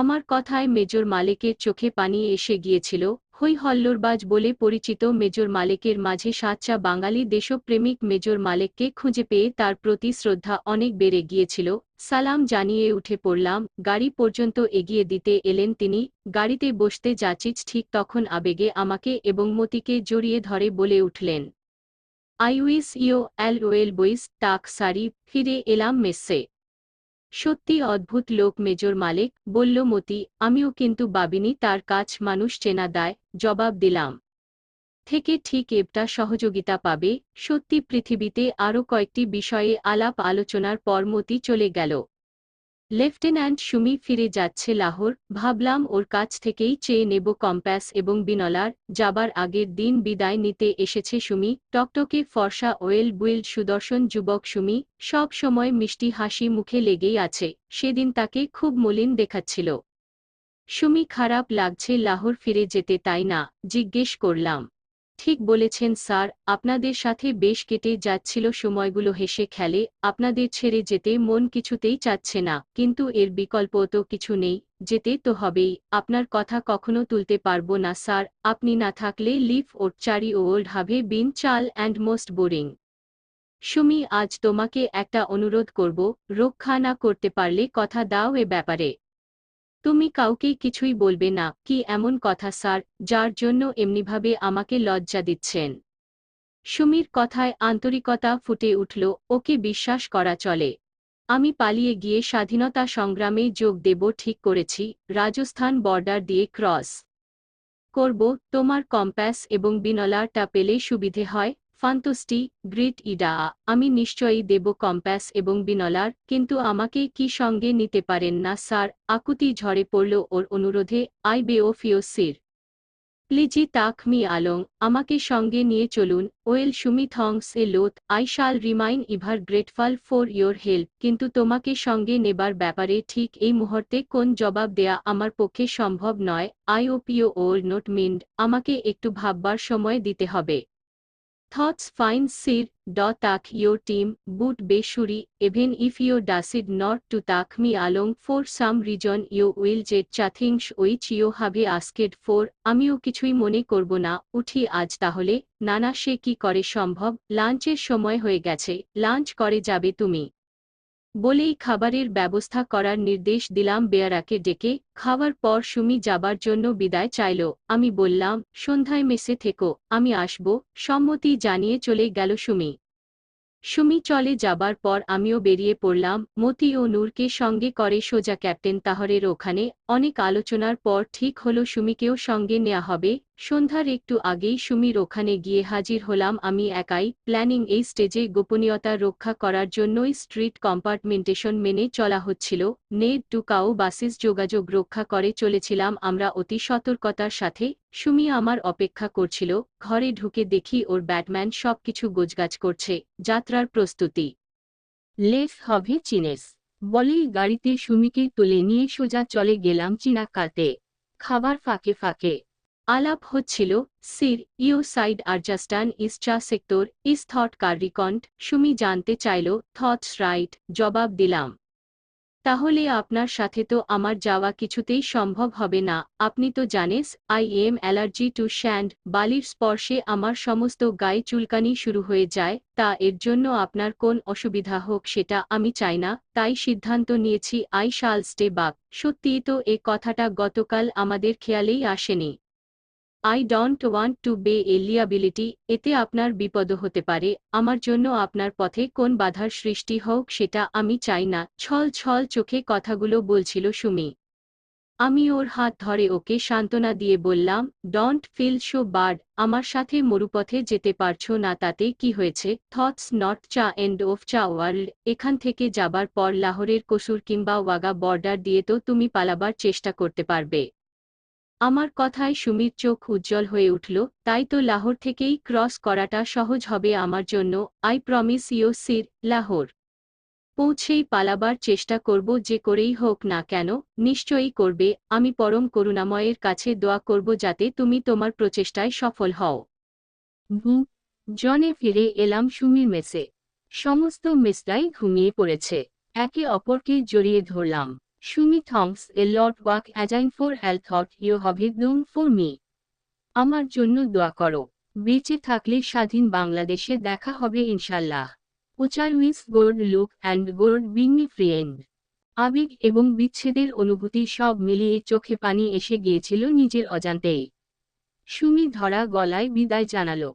আমার কথায় মেজর মালেকের চোখে পানি এসে গিয়েছিল, হই হল্লোরবাজ বলে পরিচিত মেজর মালেকের মাঝে সাচ্চা বাঙালি দেশপ্রেমিক মেজর মালিককে খুঁজে পেয়ে তার প্রতি শ্রদ্ধা অনেক বেড়ে গিয়েছিল, সালাম জানিয়ে উঠে পড়লাম, গাড়ি পর্যন্ত এগিয়ে দিতে এলেন তিনি, গাড়িতে বসতে যাচিস ঠিক তখন আবেগে আমাকে এবং মতিকে জড়িয়ে ধরে বলে উঠলেন আই উইস ইও অ্যাল ওয়েল বইস টাক সারি, ফিরে এলাম মেসে সত্যি অদ্ভুত লোক মেজর মালিক, বলল, মতি, আমিও কিন্তু বাবিনি, তার কাজ মানুষ চেনা দায়, জবাব দিলাম। থেকে ঠিক এবটা সহযোগিতা পাবে, সত্যি পৃথিবীতে আরও কয়েকটি বিষয়ে আলাপ আলোচনার পর মতি চলে গেল। লেফটেন্যান্ট সুমি ফিরে যাচ্ছে লাহোর, ভাবলাম ওর কাছ থেকেই চেয়ে নেব কম্প্যাস এবং বিনলার, যাবার আগের দিন বিদায় নিতে এসেছে সুমি, টকটকে ফর্সা ওয়েল বুইল সুদর্শন যুবক সুমি, সব সময় মিষ্টি হাসি মুখে লেগেই আছে, সেদিন তাকে খুব মলিন দেখাচ্ছিল। সুমি খারাপ লাগছে লাহোর ফিরে যেতে তাই না, জিজ্ঞেস করলাম। ঠিক বলেছেন স্যার, আপনাদের সাথে বেশ কেটে যাচ্ছিল সময়গুলো হেসে খেলে, আপনাদের ছেড়ে যেতে মন কিছুতেই চাচ্ছে না, কিন্তু এর বিকল্প তো কিছু নেই, যেতে তো হবেই, আপনার কথা কখনো তুলতে পারব না স্যার, আপনি না থাকলে লিফ ওর চারি ওল্ড হাভে বিন চাল অ্যান্ড মোস্ট বোরিং। সুমি, আজ তোমাকে একটা অনুরোধ করব, রক্ষা না করতে পারলে কথা দাও এ ব্যাপারে। তুমি কাউকে কিছুই বলবে না, কি এমন কথা স্যার, যার জন্য এমনিভাবে আমাকে লজ্জা দিচ্ছেন? সুমির কথায় আন্তরিকতা ফুটে উঠল, ওকে বিশ্বাস করা চলে। আমি পালিয়ে গিয়ে স্বাধীনতা সংগ্রামে যোগ দেব, ঠিক করেছি, রাজস্থান বর্ডার দিয়ে ক্রস করব, তোমার কম্প্যাস এবং বিনলারটা পেলে সুবিধে হয় ফান্তুষ্টি, গ্রিট ইডা, আমি নিশ্চয়ই দেব কম্প্যাস এবং বিনলার, কিন্তু আমাকে কি সঙ্গে নিতে পারেন না স্যার? আকুতি ঝরে পড়ল ওর অনুরোধে, আই বে ও ফিওসির প্লিজি তাক মি আলং, আমাকে সঙ্গে নিয়ে চলুন, well Sumi thanks a lot, I shall remain ever grateful for your help, কিন্তু তোমাকে সঙ্গে নেবার ব্যাপারে ঠিক এই মুহূর্তে কোন জবাব দেয়া আমার পক্ষে সম্ভব নয়, I hope you or not mind, আমাকে একটু ভাববার সময় দিতে হবে। Thoughts find Sir, do tak your team, but be sure, even if you decide not to tak me along for some reason you will get chathings which you have asked for, আমিও কিছুই মনে করব না উঠি আজ তাহলে নানা সে কি করে সম্ভব লাঞ্চের সময় হয়ে গেছে লাঞ্চ করে যাবে তুমি বলেই খাবারের ব্যবস্থা করার নির্দেশ দিলাম বেয়ারাকে ডেকে, খাওয়ার পর সুমি যাবার জন্য বিদায় চাইল। আমি বললাম, সন্ধ্যায় মেসে থেকো, আমি আসব, সম্মতি জানিয়ে চলে গেল সুমি। সুমি চলে যাবার পর আমিও বেরিয়ে পড়লাম, মতি ও নূরকে সঙ্গে করে সোজা ক্যাপ্টেন তাহরের ওখানে, অনেক আলোচনার পর ঠিক হলো সুমিকেও সঙ্গে নেওয়া হবে সন্ধ্যার একটু আগেই সুমির ওখানে গিয়ে হাজির হলাম আমি একাই প্ল্যানিং এই স্টেজে গোপনীয়তা রক্ষা করার জন্যই স্ট্রিট কম্পার্টমেন্টেশন মেনে চলা হচ্ছিল, নেট টু কাউ বাসিস যোগাযোগ রক্ষা করে চলেছিলাম আমরা অতি সতর্কতার সাথে, সুমি আমার অপেক্ষা করছিল, ঘরে ঢুকে দেখি ওর ব্যাটম্যান সবকিছু গোজগাছ করছে, যাত্রার প্রস্তুতি। লেস হবে চিনেস বলেই গাড়িতে সুমিকে তুলে নিয়ে সোজা চলে গেলাম চিনাকাতে খাবার ফাঁকে ফাঁকে। আলাপ হচ্ছিল, সির, you side আরজাস্টান is the sector, is that কার্রিকন্ট Sumi জানতে চাইল, থটস রাইট, জবাব দিলাম। তাহলে আপনার সাথে তো আমার যাওয়া কিছুতেই সম্ভব হবে না, আপনি তো জানেস I am allergy to sand, বালির স্পর্শে আমার সমস্ত গায়ে চুলকানি শুরু হয়ে যায়, তা এর জন্য আপনার কোন অসুবিধা হোক সেটা আমি চাই না, তাই সিদ্ধান্ত নিয়েছি, আই শাল স্টে বাক, সত্যিই তো এ কথাটা গতকাল আমাদের খেয়ালেই আসেনি। আই ডোন্ট ওয়ান্ট টু বে এ লিয়াবিলিটি এতে আপনার বিপদ হতে পারে, আমার জন্য আপনার পথে কোন বাধার সৃষ্টি হোক সেটা আমি চাই না, ছল ছল চোখে কথাগুলো বলছিল সুমি। আমি ওর হাত ধরে ওকে সান্ত্বনা দিয়ে বললাম ডন্ট ফিল শো বার্ড আমার সাথে মরুপথে যেতে পারছ না, তাতে কি হয়েছে? That's not the end of the world এখান থেকে যাবার পর লাহোরের কসুর কিংবা ওয়াগা বর্ডার দিয়ে তো তুমি পালাবার চেষ্টা করতে পারবে। আমার কথায় সুমির চোখ উজ্জ্বল হয়ে উঠল, তাই তো লাহোর থেকেই ক্রস করাটা সহজ হবে আমার জন্য, I promise you sir, Lahore. পৌঁছেই পালাবার চেষ্টা করব যে করেই হোক না কেন, নিশ্চয়ই করবে, আমি পরম করুণাময়ের কাছে দোয়া করব যাতে তুমি তোমার প্রচেষ্টায় সফল হও। জনে ফিরে এলাম সুমির মেসে। সমস্ত মেসটাই ঘুমিয়ে পড়েছে, একে অপরকে জড়িয়ে ধরলাম। Sumi thanks a lot walk again for all that you have done for me আমার জন্য দোয়া করো। বেঁচে থাকলে স্বাধীন বাংলাদেশে দেখা হবে ইনশাল্লাহ উচার wish good luck and goodbye my friend. আবেগ এবং বিচ্ছেদের অনুভূতি সব মিলিয়ে চোখে পানি এসে গিয়েছিল নিজের অজান্তেই। সুমি ধরা গলায় বিদায় জানালো।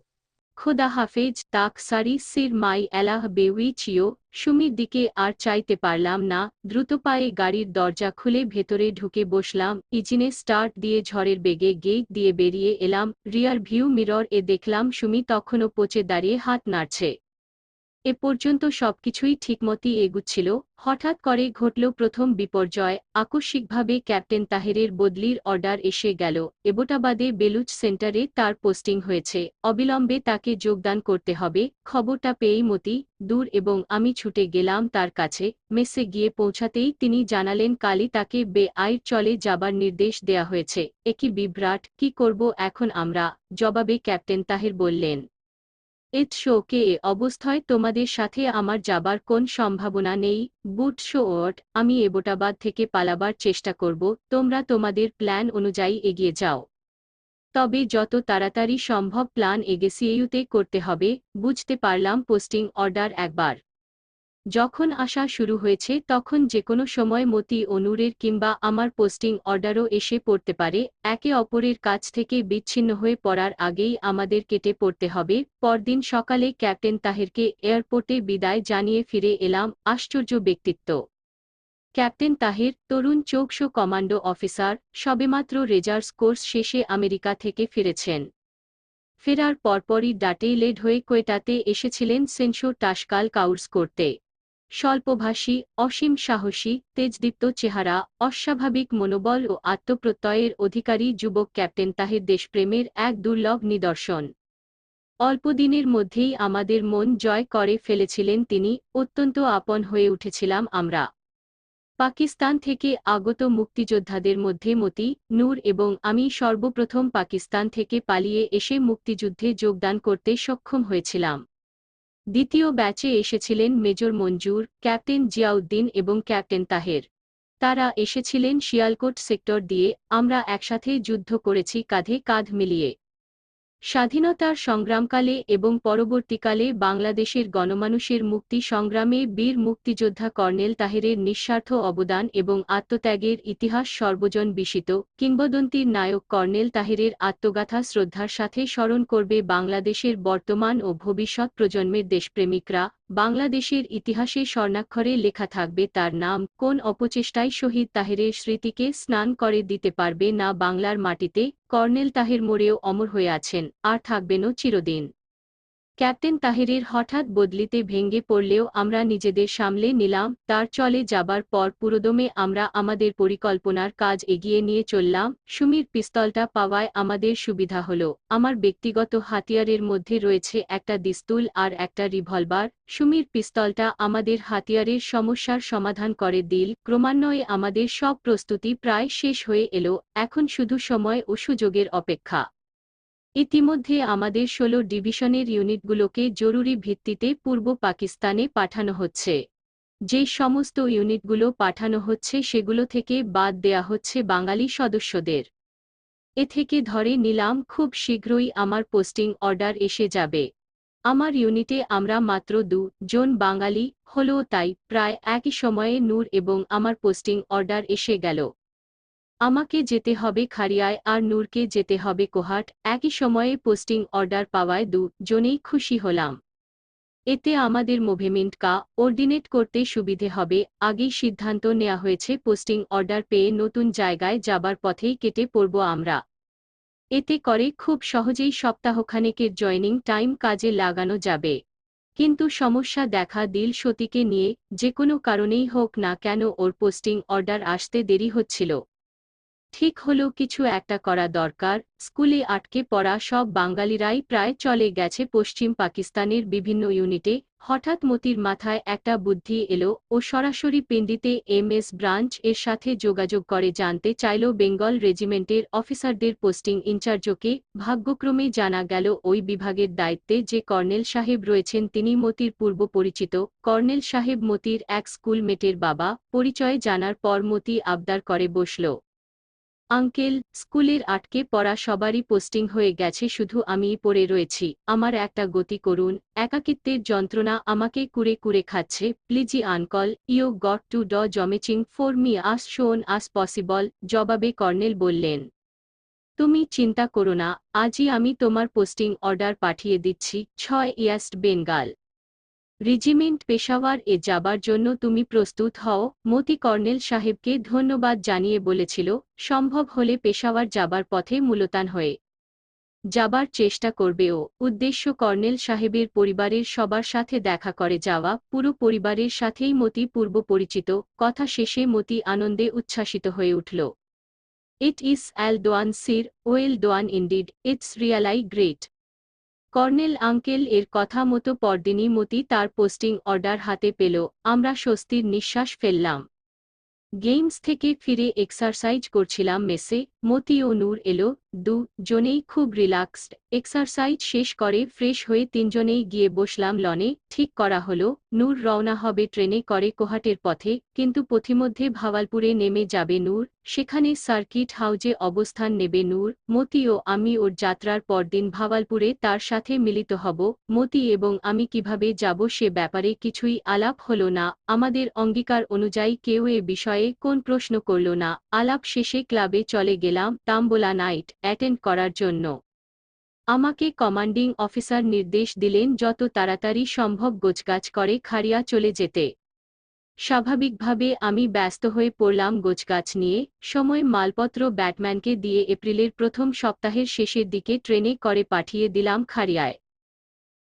খোদা হাফেজ, তাক সারি সির মাই এলাহ বেউই চিও সুমির দিকে আর চাইতে পারলাম না, দ্রুত পায়ে গাড়ির দরজা খুলে ভেতরে ঢুকে বসলাম, ইজিনে স্টার্ট দিয়ে ঝড়ের বেগে গেট দিয়ে বেরিয়ে এলাম, রিয়ার ভিউ মিরর এ দেখলাম সুমি তখনও পচে দাঁড়িয়ে হাত নাড়ছে। এ পর্যন্ত সবকিছুই ঠিকমতই এগুচ্ছিল। হঠাৎ করে ঘটল প্রথম বিপর্যয়। আকস্মিকভাবে ক্যাপ্টেন তাহেরের বদলির অর্ডার এসে গেল। এবটাবাদে বেলুচ সেন্টারে তার পোস্টিং হয়েছে। অবিলম্বে তাকে যোগদান করতে হবে। খবরটা পেয়েই মতি দূর এবং আমি ছুটে গেলাম তার কাছে। মেসে গিয়ে পৌঁছাতেই তিনি জানালেন কালই তাকে বে আইর চলে যাবার নির্দেশ দেয়া হয়েছে। একই বিভ্রাট, কি করব এখন আমরা? জবাবে ক্যাপ্টেন তাহের বললেন এট শোকে এ অবস্থায় তোমাদের সাথে আমার যাবার কোন সম্ভাবনা নেই, বুট শো ওট আমি এবোটাবাদ থেকে পালাবার চেষ্টা করব, তোমরা তোমাদের প্ল্যান অনুযায়ী এগিয়ে যাও। তবে যত তাড়াতাড়ি সম্ভব প্ল্যান এগেসিএইউতে করতে হবে, বুঝতে পারলাম পোস্টিং অর্ডার একবার। যখন আসা শুরু হয়েছে, তখন যে কোনো সময় মতি অনুরের কিংবা আমার পোস্টিং অর্ডারও এসে পড়তে পারে। একে অপরের কাছ থেকে বিচ্ছিন্ন হয়ে পড়ার আগেই আমাদের কেটে পড়তে হবে। পরদিন সকালে ক্যাপ্টেন তাহেরকে এয়ারপোর্টে বিদায় জানিয়ে ফিরে এলাম আশ্চর্য ব্যক্তিত্ব। ক্যাপ্টেন তাহের, তরুণ চৌকশো কমান্ডো অফিসার, সবেমাত্র রেজার্স কোর্স শেষে আমেরিকা থেকে ফিরেছেন। ফেরার পরপরই ডাটেইলেড হয়ে কোয়েটাতে এসেছিলেন সেনশো টাসকাল কাউর্স করতে। স্বল্পভাষী, অসীম সাহসী, তেজদীপ্ত চেহারা, অস্বাভাবিক মনোবল ও আত্মপ্রত্যয়ের অধিকারী যুবক ক্যাপ্টেন তাহের দেশপ্রেমের এক দুর্লভ নিদর্শন। অল্পদিনের মধ্যেই আমাদের মন জয় করে ফেলেছিলেন তিনি, অত্যন্ত আপন হয়ে উঠেছিলাম আমরা। পাকিস্তান থেকে আগত মুক্তিযোদ্ধাদের মধ্যে মতি, নূর এবং আমি সর্বপ্রথম পাকিস্তান থেকে পালিয়ে এসে মুক্তিযুদ্ধে যোগদান করতে সক্ষম হয়েছিলাম। দ্বিতীয় ব্যাচে এসেছিলেন মেজর মঞ্জুর, ক্যাপ্টেন জিয়াউদ্দিন এবং ক্যাপ্টেন তাহের। তারা এসেছিলেন শিয়ালকোট সেক্টর দিয়ে, আমরা একসাথে যুদ্ধ করেছি কাঁধে কাঁধ মিলিয়ে। স্বাধীনতার সংগ্রামকালে এবং পরবর্তীকালে বাংলাদেশের গণমানুষের মুক্তি সংগ্রামে বীর মুক্তিযোদ্ধা কর্নেল তাহেরের নিঃস্বার্থ অবদান এবং আত্মত্যাগের ইতিহাস সর্বজন বিষিত কিংবদন্তির নায়ক কর্নেল তাহেরের আত্মগাথা শ্রদ্ধার সাথে স্মরণ করবে বাংলাদেশের বর্তমান ও ভবিষ্যৎ প্রজন্মের দেশপ্রেমিকরা। বাংলাদেশের ইতিহাসে স্বর্ণাক্ষরে লেখা থাকবে তার নাম, কোন অপচেষ্টায় শহীদ তাহেরের স্মৃতিকে স্নান করে দিতে পারবে না বাংলার মাটিতে, কর্নেল তাহের মোড়েও অমর হয়ে আছেন, আর থাকবেনও চিরদিন। ক্যাপ্টেন তাহেরের হঠাৎ বদলিতে ভেঙ্গে পড়লেও আমরা নিজেদের সামলে নিলাম, তার চলে যাবার পর পুরোদমে আমরা আমাদের পরিকল্পনার কাজ এগিয়ে নিয়ে চললাম, সুমির পিস্তলটা পাওয়ায় আমাদের সুবিধা হলো, আমার ব্যক্তিগত হাতিয়ারের মধ্যে রয়েছে একটা দিস্তুল আর একটা রিভলভার, সুমির পিস্তলটা আমাদের হাতিয়ারের সমস্যার সমাধান করে দিল, ক্রমান্বয়ে আমাদের সব প্রস্তুতি প্রায় শেষ হয়ে এলো, এখন শুধু সময় ও সুযোগের অপেক্ষা। ইতিমধ্যে আমাদের ষোলো ডিভিশনের ইউনিটগুলোকে জরুরি ভিত্তিতে পূর্ব পাকিস্তানে পাঠানো হচ্ছে। যে সমস্ত ইউনিটগুলো পাঠানো হচ্ছে সেগুলো থেকে বাদ দেয়া হচ্ছে বাঙালি সদস্যদের। এ থেকে ধরে নিলাম খুব শীঘ্রই আমার পোস্টিং অর্ডার এসে যাবে। আমার ইউনিটে আমরা মাত্র দু জন বাঙালি, হলেও তাই প্রায় একই সময়ে নূর এবং আমার পোস্টিং অর্ডার এসে গেল। আমাকে যেতে হবে খারিয়ায় আর নূরকে যেতে হবে কোহাট। একই সময়ে পোস্টিং অর্ডার পাওয়ায় দু জনেই খুশি হলাম। এতে আমাদের মুভমেন্ট কা অর্ডিনেট করতে সুবিধে হবে। আগেই সিদ্ধান্ত নেওয়া হয়েছে পোস্টিং অর্ডার পেয়ে নতুন জায়গায় যাবার পথেই কেটে পড়ব আমরা। এতে করে খুব সহজেই সপ্তাহখানেকের জয়নিং টাইম কাজে লাগানো যাবে। কিন্তু সমস্যা দেখা দিল সতীকে নিয়ে, যে কোনো কারণেই হোক না কেন ওর পোস্টিং অর্ডার আসতে দেরি হচ্ছিল। ঠিক হলো কিছু একটা করা দরকার, স্কুলে আটকে পড়া সব বাঙালিরাই প্রায় চলে গেছে পশ্চিম পাকিস্তানের বিভিন্ন ইউনিটে, হঠাৎ মতির মাথায় একটা বুদ্ধি এলো ও সরাসরি পিন্ডিতে এম এস ব্রাঞ্চ এর সাথে যোগাযোগ করে জানতে চাইল বেঙ্গল রেজিমেন্টের অফিসারদের পোস্টিং ইনচার্জকে, ভাগ্যক্রমে জানা গেল ওই বিভাগের দায়িত্বে যে কর্নেল সাহেব রয়েছেন তিনি মতির পূর্ব পরিচিত, কর্নেল সাহেব মতির এক স্কুলমেটের বাবা, পরিচয় জানার পর মতি আবদার করে বসল। আঙ্কেল, স্কুলের আটকে পড়া সবারই পোস্টিং হয়ে গেছে, শুধু আমিই পড়ে রয়েছি। আমার একটা গতি করুন, একাকিত্বের যন্ত্রণা আমাকে কুরে কুরে খাচ্ছে। Please uncle, you got to do something for me us শোন আস পসিবল, জবাবে কর্নেল বললেন। তুমি চিন্তা করো না, আজই আমি তোমার পোস্টিং অর্ডার পাঠিয়ে দিচ্ছি, ছয় ইয়াস্ট বেঙ্গাল। রেজিমেন্ট পেশাওয়ার এ যাবার জন্য তুমি প্রস্তুত হও। মতি কর্নেল সাহেবকে ধন্যবাদ জানিয়ে বলেছিল, সম্ভব হলে পেশাওয়ার যাবার পথে মূলতান হয়ে যাবার চেষ্টা করবে ও। উদ্দেশ্য কর্নেল সাহেবের পরিবারের সবার সাথে দেখা করে যাওয়া। পুরো পরিবারের সাথেই মতি পূর্ব পরিচিত। কথা শেষে মতি আনন্দে উচ্ছ্বাসিত হয়ে উঠল। It is all done sir well done indeed, it's really great. Colonel uncle এর কথা মতো পরদিনই মতি তার পোস্টিং অর্ডার হাতে পেল, আমরা স্বস্তির নিঃশ্বাস ফেললাম। গেমস থেকে ফিরে এক্সারসাইজ করছিলাম মেসে, মতি ও নূর এলো দু জনেই খুব রিল্যাক্সড এক্সারসাইজ শেষ করে ফ্রেশ হয়ে তিনজনেই গিয়ে বসলাম লনে। ঠিক করা হলো, নূর রওনা হবে ট্রেনে করে কোহাটের পথে, কিন্তু পথিমধ্যে ভাওয়ালপুরে নেমে যাবে নূর। সেখানে সার্কিট হাউজে অবস্থান নেবে নূর। মতি ও আমি ওর যাত্রার পরদিন ভাওয়ালপুরে তার সাথে মিলিত হব। মতি এবং আমি কীভাবে যাব সে ব্যাপারে কিছুই আলাপ হলো না। আমাদের অঙ্গীকার অনুযায়ী কেউ এ বিষয়ে কোন প্রশ্ন করল না। আলাপ শেষে ক্লাবে চলে গেলাম, তাম্বোলা নাইট। অ্যাটেন্ড করার জন্য। আমাকে কমান্ডিং অফিসার নির্দেশ দিলেন যত তাড়াতাড়ি সম্ভব গোছগাছ করে খাড়িয়া চলে যেতে। স্বাভাবিকভাবে আমি ব্যস্ত হয়ে পড়লাম গোছগাছ নিয়ে। সময় মালপত্র ব্যাটম্যানকে দিয়ে এপ্রিলের প্রথম সপ্তাহের শেষের দিকে ট্রেনে করে পাঠিয়ে দিলাম খাড়িয়ায়।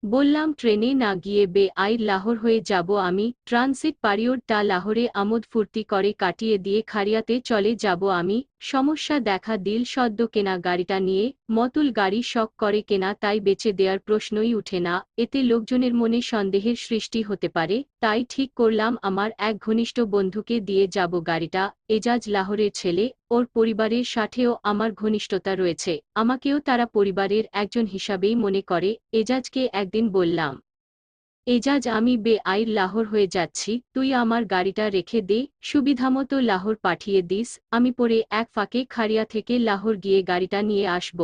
বললাম, ট্রেনে না গিয়ে বে আইর লাহোর হয়ে যাব আমি। ট্রানসিট পারিয়ডটা লাহোরে আমোদ ফুর্তি করে কাটিয়ে দিয়ে খাড়িয়াতে চলে যাব আমি। সমস্যা দেখা দিল সদ্য কেনা গাড়িটা নিয়ে, মতুল গাড়ি শখ করে কেনা তাই বেচে দেওয়ার প্রশ্নই উঠে না, এতে লোকজনের মনে সন্দেহের সৃষ্টি হতে পারে, তাই ঠিক করলাম আমার এক ঘনিষ্ঠ বন্ধুকে দিয়ে যাব গাড়িটা, এজাজ লাহোরের ছেলে, ওর পরিবারের সাথেও আমার ঘনিষ্ঠতা রয়েছে, আমাকেও তারা পরিবারের একজন হিসাবেই মনে করে, এজাজকে একদিন বললাম। এজাজ, আমি বে আইর লাহোর হয়ে যাচ্ছি, তুই আমার গাড়িটা রেখে দে, সুবিধামতো লাহোর পাঠিয়ে দিস, আমি পরে এক ফাঁকে খাড়িয়া থেকে লাহোর গিয়ে গাড়িটা নিয়ে আসব।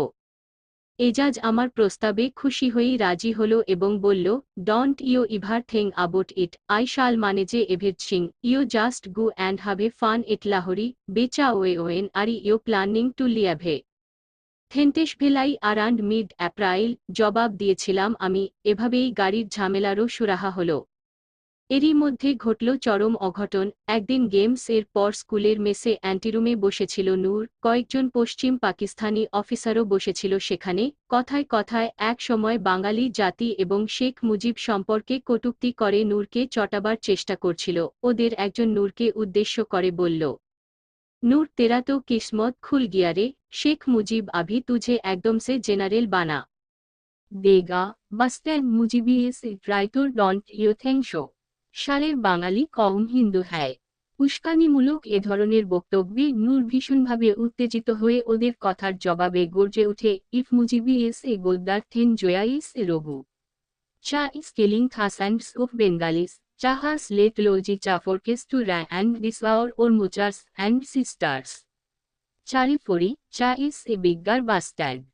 এজাজ আমার প্রস্তাবে খুশি হয়েই রাজি হল এবং বলল don't you ever think about it I shall মানে যে everything you just go and have a fun it Lahori বেচা way when, are you planning to leave. Tentatively around mid April জবাব দিয়েছিলাম আমি, এভাবেই গাড়ির ঝামেলারও সুরাহা হল। এরই মধ্যে ঘটল চরম অঘটন, একদিন গেমস এর পর স্কুলের মেসে অ্যান্টিরুমে বসেছিল নূর, কয়েকজন পশ্চিম পাকিস্তানি অফিসারও বসেছিল সেখানে, কথায় কথায় এক সময় বাঙালি জাতি এবং শেখ মুজিব সম্পর্কে কটুক্তি করে নূরকে চটাবার চেষ্টা করছিল, ওদের একজন নূরকে উদ্দেশ্য করে বলল নূর তেরা তো কিসমত খুল গিয়া রে, শেখ মুজিব আভি তুঝে একদম সে জেনারেল বানা। দেগা bastard Mujib is traitor don't you think so সালের বাঙালি কম হিন্দু হ্যায়। উস্কানিমূলক এ ধরনের বক্তব্যে নূর ভীষণভাবে উত্তেজিত হয়ে ওদের কথার জবাবে গর্জে ওঠে if Mujib is a Goldar then Yahya is a rogue. চা is killing thousands of Bengalis. Chaha's late Loji Chafor ra and Diswaur or Muchars and Sisters. Charifuri, Cha is a bigger bastard.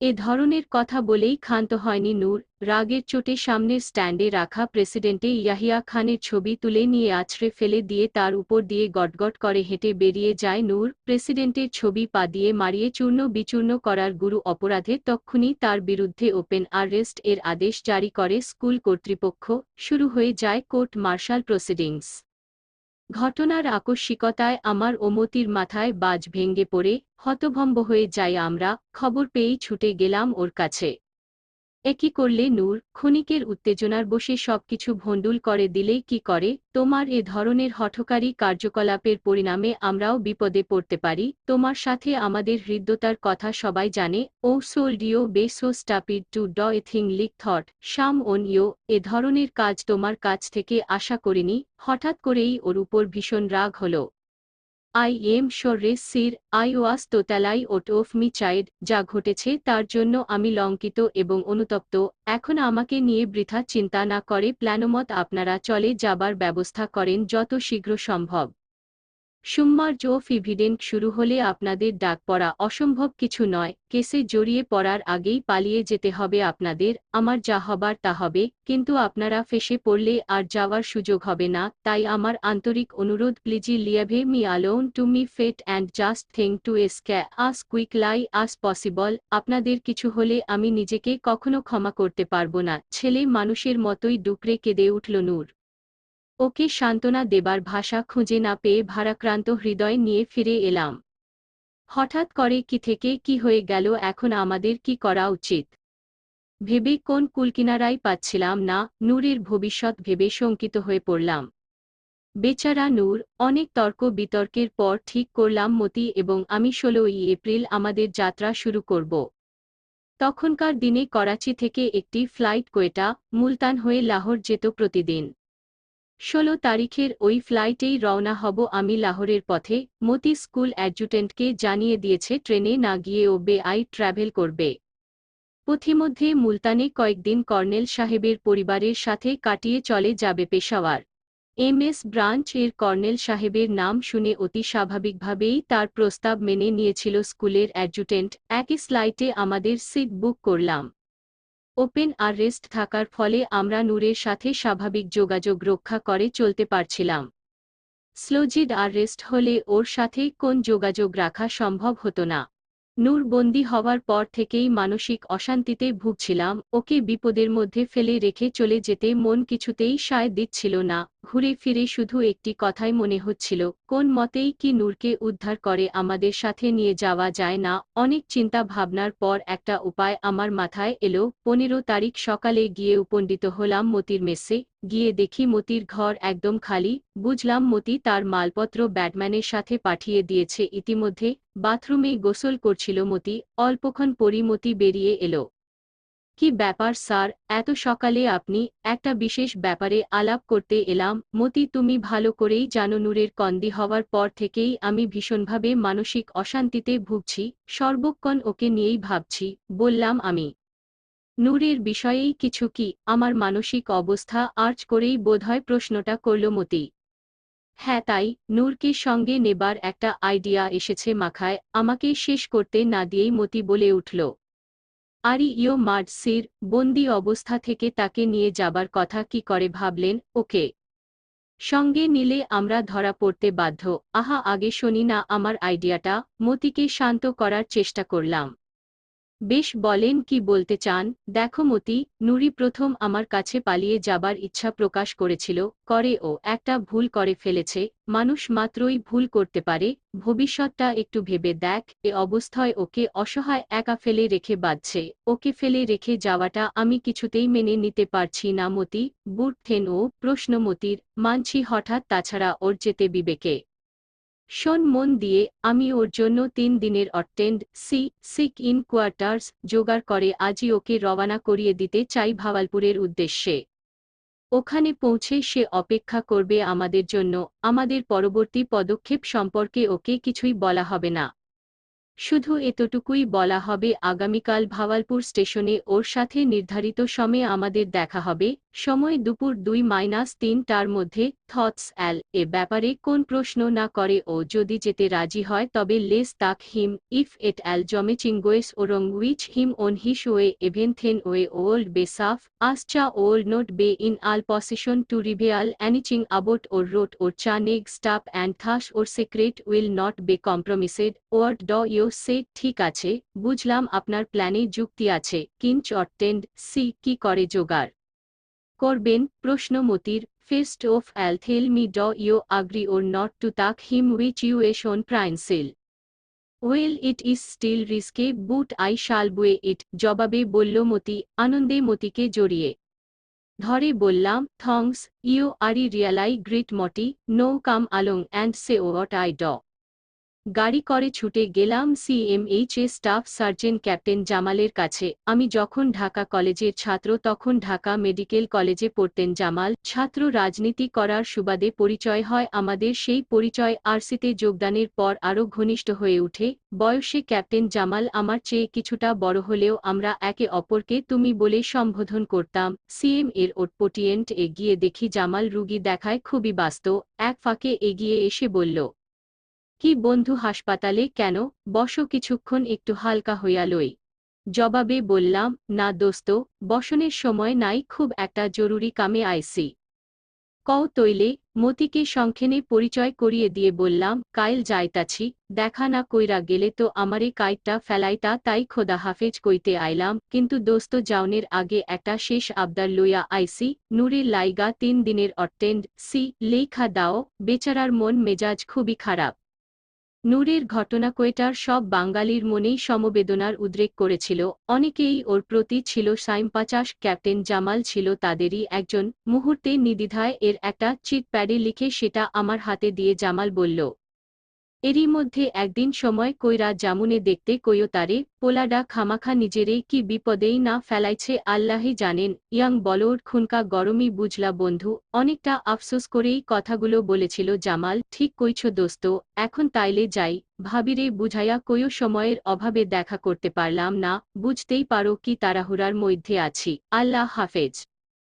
এ ধরনের কথা বলেই ক্ষান্ত হয়নি নূর। রাগের চোটে সামনের স্ট্যান্ডে রাখা প্রেসিডেন্টে ইয়াহিয়া খানের ছবি তুলে নিয়ে আছড়ে ফেলে দিয়ে তার উপর দিয়ে গটগট করে হেঁটে বেরিয়ে যায় নূর। প্রেসিডেন্টের ছবি পা দিয়ে মারিয়ে চূর্ণ বিচূর্ণ করার গুরু অপরাধে তক্ষুনি তার বিরুদ্ধে ওপেন আররেস্ট এর আদেশ জারি করে স্কুল কর্তৃপক্ষ। শুরু হয়ে যায় কোর্ট মার্শাল প্রসিডিংস। ঘটনার আকস্মিকতায় আমার ওমতির মাথায় বাজ ভেঙ্গে পড়ে, হতভম্ব হয়ে যাই আমরা, খবর পেয়েই ছুটে গেলাম ওর কাছে। একই করলে নূর, ক্ষণিকের উত্তেজনার বসে সবকিছু ভণ্ডুল করে দিলেই কি করে? তোমার এ ধরনের হঠকারী কার্যকলাপের পরিণামে আমরাও বিপদে পড়তে পারি। তোমার সাথে আমাদের হৃদ্যতার কথা সবাই জানে। ও সোলডিও be so stupid to do a thing like that. Shame on you এ ধরনের কাজ তোমার কাছ থেকে আশা করিনি। হঠাৎ করেই ওর উপর ভীষণ রাগ হলো। I am sorry sir, I was totally out of my side, যা ঘটেছে তার জন্য আমি লঙ্কিত এবং অনুতপ্ত, এখন আমাকে নিয়ে বৃথা চিন্তা না করে প্ল্যানমত আপনারা চলে যাবার ব্যবস্থা করেন যত শীঘ্র সম্ভব। সুম্মার্জ ও ফিভিডেন্ট শুরু হলে আপনাদের ডাক পড়া অসম্ভব কিছু নয়, কেসে জড়িয়ে পড়ার আগেই পালিয়ে যেতে হবে আপনাদের, আমার যা হবার তা হবে, কিন্তু আপনারা ফেসে পড়লে আর যাওয়ার সুযোগ হবে না, তাই আমার আন্তরিক অনুরোধ, please leave me alone to my fate and just think to escape as quickly, as possible, আপনাদের কিছু হলে আমি নিজেকে কখনো ক্ষমা করতে পারব না, ছেলে মানুষের মতোই ডুকরে কেঁদে উঠল নূর। ওকে সান্ত্বনা দেবার ভাষা খুঁজে না পেয়ে ভারাক্রান্ত হৃদয় নিয়ে ফিরে এলাম। হঠাৎ করে কি থেকে কি হয়ে গেল, এখন আমাদের কি করা উচিত? ভেবে কোন কুলকিনারাই পাচ্ছিলাম না, নূরের ভবিষ্যৎ ভেবে শঙ্কিত হয়ে পড়লাম। বেচারা নূর, অনেক তর্ক বিতর্কের পর ঠিক করলাম মতি এবং আমি ষোলোই এপ্রিল আমাদের যাত্রা শুরু করব। তখনকার দিনে করাচি থেকে একটি ফ্লাইট কোয়েটা মুলতান হয়ে লাহোর যেত প্রতিদিন। ষোলো তারিখের ওই ফ্লাইটেই রওনা হব আমি লাহোরের পথে, মতি স্কুল অ্যাডজুটেন্টকে জানিয়ে দিয়েছে ট্রেনে না গিয়ে ও বেআই ট্র্যাভেল করবে। পথিমধ্যে মুলতানে কয়েকদিন কর্নেল সাহেবের পরিবারের সাথে কাটিয়ে চলে যাবে পেশাওয়ার। এম এস ব্রাঞ্চ এর কর্নেল সাহেবের নাম শুনে অতি স্বাভাবিকভাবেই তার প্রস্তাব মেনে নিয়েছিল স্কুলের অ্যাডজুটেন্ট একই স্লাইটে আমাদের সিট বুক করলাম। ওপেন আর রেস্ট থাকার ফলে আমরা নূরের সাথে স্বাভাবিক যোগাযোগ রক্ষা করে চলতে পারছিলাম। স্লোজিড আর রেস্ট হলে ওর সাথে কোন যোগাযোগ রাখা সম্ভব হতো না। নূর বন্দী হওয়ার পর থেকেই মানসিক অশান্তিতে ভুগছিলাম, ওকে বিপদের মধ্যে ফেলে রেখে চলে যেতে মন কিছুতেই সায় দিচ্ছিল না। ঘুরে ফিরে শুধু একটি কথাই মনে হচ্ছিল, কোন মতেই কি নূরকে উদ্ধার করে আমাদের সাথে নিয়ে যাওয়া যায় না, অনেক চিন্তা ভাবনার পর একটা উপায় আমার মাথায় এলো, পনেরো তারিখ সকালে গিয়ে উপণ্ডিত হলাম মতির মেসে, গিয়ে দেখি মতির ঘর একদম খালি, বুঝলাম মতি তার মালপত্র ব্যাটম্যানের সাথে পাঠিয়ে দিয়েছে, ইতিমধ্যে বাথরুমে গোসল করছিল মতি, অল্পক্ষণ পরই মতি বেরিয়ে এলো। কি ব্যাপার স্যার? এত সকালে আপনি একটা বিশেষ ব্যাপারে আলাপ করতে এলাম। মতি, তুমি ভালো করেই জানো নূরের কন্দি হওয়ার পর থেকেই আমি ভীষণভাবে মানসিক অশান্তিতে ভুগছি। সর্বক্ষণ ওকে নিয়েই ভাবছি, বললাম আমি। নূরের বিষয়েই কিছু কি? আমার মানসিক অবস্থা আর্চ করেই বোধহয় প্রশ্নটা করল মতি। হ্যাঁ তাই, নূরকে সঙ্গে নেবার একটা আইডিয়া এসেছে মাখায় আমাকে শেষ করতে না দিয়েই মতি বলে উঠল আরি ইও মার্ডসির বন্দি অবস্থা থেকে তাকে নিয়ে যাবার কথা কি করে ভাবলেন? ওকে। সঙ্গে নিলে আমরা ধরা পড়তে বাধ্য। আহা, আগে শুনি না আমার আইডিয়াটা। মতিকে শান্ত করার চেষ্টা করলাম। বেশ বলেন কি বলতে চান। দেখো মতি, নুরি প্রথম আমার কাছে পালিয়ে যাবার ইচ্ছা প্রকাশ করেছিল, করে ও একটা ভুল করে ফেলেছে, মানুষ মাত্রই ভুল করতে পারে, ভবিষ্যৎটা একটু ভেবে দেখ, এ অবস্থায় ওকে অসহায় একা ফেলে রেখে বাঁধছে, ওকে ফেলে রেখে যাওয়াটা আমি কিছুতেই মেনে নিতে পারছি না মতি বুটথেন ও প্রশ্নমতির মানছি হঠাৎ তাছাড়া ওর যেতে বিবেকে শোন মন দিয়ে, আমি ওর জন্য তিন দিনের attend C, sick in quarters জোগাড় করে আজই ওকে রওনা করিয়ে দিতে চাই ভাওয়ালপুরের উদ্দেশ্যে। ওখানে পৌঁছে সে অপেক্ষা করবে আমাদের জন্য, আমাদের পরবর্তী পদক্ষেপ সম্পর্কে ওকে কিছুই বলা হবে না। শুধু এতটুকুই বলা হবে, আগামীকাল ভাওয়ালপুর স্টেশনে ওর সাথে নির্ধারিত সময়ে আমাদের দেখা হবে, সময় দুপুর দুই মাইনাস তিনটার মধ্যে, থটস অ্যাল, এ ব্যাপারে কোন প্রশ্ন না করে ও যদি যেতে রাজি হয় তবে let's take him, if at all something goes wrong which him on his way even then we would be safe as he would not be in a position to reveal anything about our route, or the next stop and thus, our secret will not be compromised word ড you সে, ঠিক আছে, বুঝলাম আপনার প্ল্যানে যুক্তি আছে, কিঞ্চ অটেন্ড, C, কি করে জোগাড়? করবেন প্রশ্নমতির first of all tell me do, you agree or not to take him which you are shown principle. Well it is still risky, but I shall buy it, জবাবে বলল মতি, আনন্দে মতিকে জড়িয়ে। ধরে বললাম, thanks, you are really great মটি, now come along, and say what I do. গাড়ি করে ছুটে গেলাম সিএমএইচ এ স্টাফ সার্জেন্ট ক্যাপ্টেন জামালের কাছে। আমি যখন ঢাকা কলেজের ছাত্র, তখন ঢাকা মেডিকেল কলেজে পড়তেন জামাল। ছাত্র রাজনীতি করার সুবাদে পরিচয় হয় আমাদের। সেই পরিচয় আরসিতে যোগদানের পর আরও ঘনিষ্ঠ হয়ে ওঠে। বয়সে ক্যাপ্টেন জামাল আমার চেয়ে কিছুটা বড় হলেও আমরা একে অপরকে তুমি বলে সম্বোধন করতাম। সিএম এর ওটপটিয়েন্ট এগিয়ে দেখি জামাল রুগী দেখায় খুবই বাস্ত এক ফাঁকে এগিয়ে এসে বলল কি বন্ধু হাসপাতালে কেন? বসো কিছুক্ষণ একটু হালকা হইয়া লই। জবাবে বললাম, না দোস্ত, বসনের সময় নাই, খুব একটা জরুরি কামে আইসি কও তৈলে, মতিকে সংক্ষেনে পরিচয় করিয়ে দিয়ে বললাম কাইল যাইতাছি, দেখা না কইরা গেলে তো আমারে কাইটটা ফেলাইতা, তাই খোদা হাফেজ কইতে আইলাম। কিন্তু দোস্ত, যাওনের আগে একটা শেষ আবদার লইয়া আইসি নূরের লাইগা তিন দিনের অটেন্ড সি লেখা দাও, বেচারার মন মেজাজ খুবই খারাপ। নূরের ঘটনা কোয়েটার সব বাঙালির মনেই সমবেদনার উদ্রেক করেছিল। অনেকেই ওর প্রতি ছিল সাইমপাচাস, ক্যাপ্টেন জামাল ছিল তাদেরই একজন। মুহূর্তে নিদিধায় এর একটা চিট প্যাডে লিখে সেটা আমার হাতে দিয়ে জামাল বলল এরই মধ্যে একদিন সময় কইরা জামুনে দেখতে কইও তারে পোলাডা খামাখা নিজেরেই কি বিপদেই না ফেলাইছে আল্লাহি জানেন। ইয়াং বলোর খুনকা গরমই বুঝলা বন্ধু, অনেকটা আফসোস করেই কথাগুলো বলেছিল জামাল, ঠিক কইছ দোস্ত, এখন তাইলে যাই, ভাবিরে বুঝাইয়া কইও সময়ের অভাবে দেখা করতে পারলাম না, বুঝতেই পারো কি তাড়াহুড়ার মধ্যে আছি, আল্লাহ হাফেজ।